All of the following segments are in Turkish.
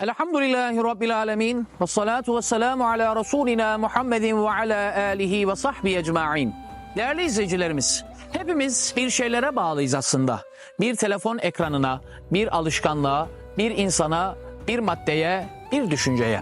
Elhamdülillahi Rabbil alemin. Ve salatu ve selamu ala Resulina Muhammedin ve ala alihi ve sahbihi ecma'in. Değerli izleyicilerimiz, hepimiz bir şeylere bağlıyız aslında. Bir telefon ekranına, bir alışkanlığa, bir insana, bir maddeye, bir düşünceye.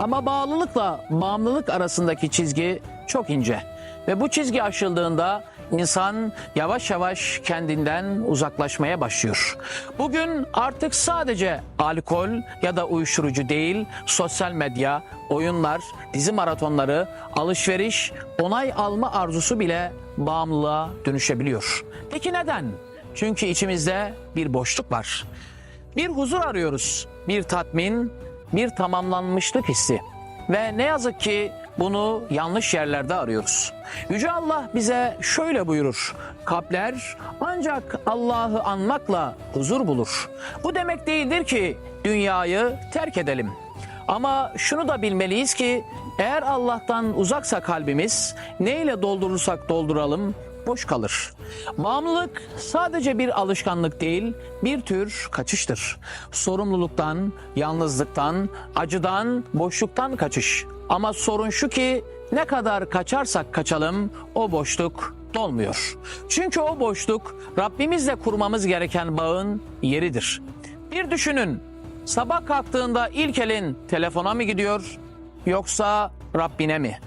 Ama bağlılıkla bağımlılık arasındaki çizgi çok ince. Ve bu çizgi aşıldığında insan yavaş yavaş kendinden uzaklaşmaya başlıyor. Bugün artık sadece alkol ya da uyuşturucu değil, sosyal medya, oyunlar, dizi maratonları, alışveriş, onay alma arzusu bile bağımlılığa dönüşebiliyor. Peki neden? Çünkü içimizde bir boşluk var. Bir huzur arıyoruz, bir tatmin, bir tamamlanmışlık hissi. Ve ne yazık ki bunu yanlış yerlerde arıyoruz. Yüce Allah bize şöyle buyurur. Kalpler ancak Allah'ı anmakla huzur bulur. Bu demek değildir ki dünyayı terk edelim. Ama şunu da bilmeliyiz ki eğer Allah'tan uzaksa kalbimiz neyle doldurursak dolduralım boş kalır. Bağımlılık sadece bir alışkanlık değil, bir tür kaçıştır. Sorumluluktan, yalnızlıktan, acıdan, boşluktan kaçış. Ama sorun şu ki ne kadar kaçarsak kaçalım o boşluk dolmuyor. Çünkü o boşluk Rabbimizle kurmamız gereken bağın yeridir. Bir düşünün. Sabah kalktığında ilk elin telefona mı gidiyor yoksa Rabbine mi?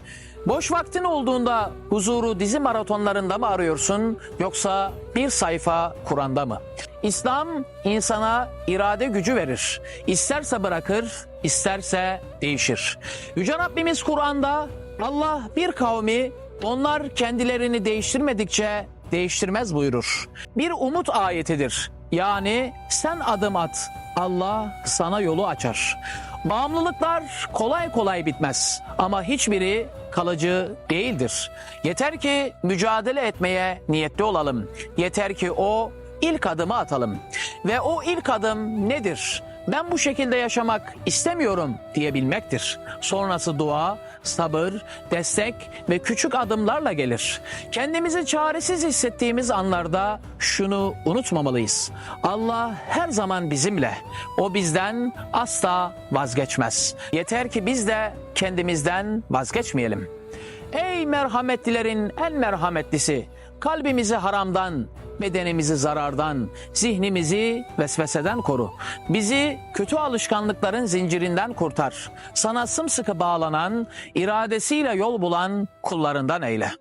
Boş vaktin olduğunda huzuru dizi maratonlarında mı arıyorsun yoksa bir sayfa Kur'an'da mı? İslam insana irade gücü verir. İsterse bırakır, isterse değişir. Yüce Rabbimiz Kur'an'da Allah bir kavmi onlar kendilerini değiştirmedikçe değiştirmez buyurur. Bir umut ayetidir. Yani sen adım at, Allah sana yolu açar. Bağımlılıklar kolay kolay bitmez ama hiçbiri kalıcı değildir. Yeter ki mücadele etmeye niyetli olalım. Yeter ki o ilk adımı atalım. Ve o ilk adım nedir? Ben bu şekilde yaşamak istemiyorum diyebilmektir. Sonrası dua, sabır, destek ve küçük adımlarla gelir. Kendimizi çaresiz hissettiğimiz anlarda şunu unutmamalıyız. Allah her zaman bizimle. O bizden asla vazgeçmez. Yeter ki biz de kendimizden vazgeçmeyelim. Ey merhametlilerin en merhametlisi, kalbimizi haramdan, bedenimizi zarardan, zihnimizi vesveseden koru. Bizi kötü alışkanlıkların zincirinden kurtar. Sana sımsıkı bağlanan, iradesiyle yol bulan kullarından eyle.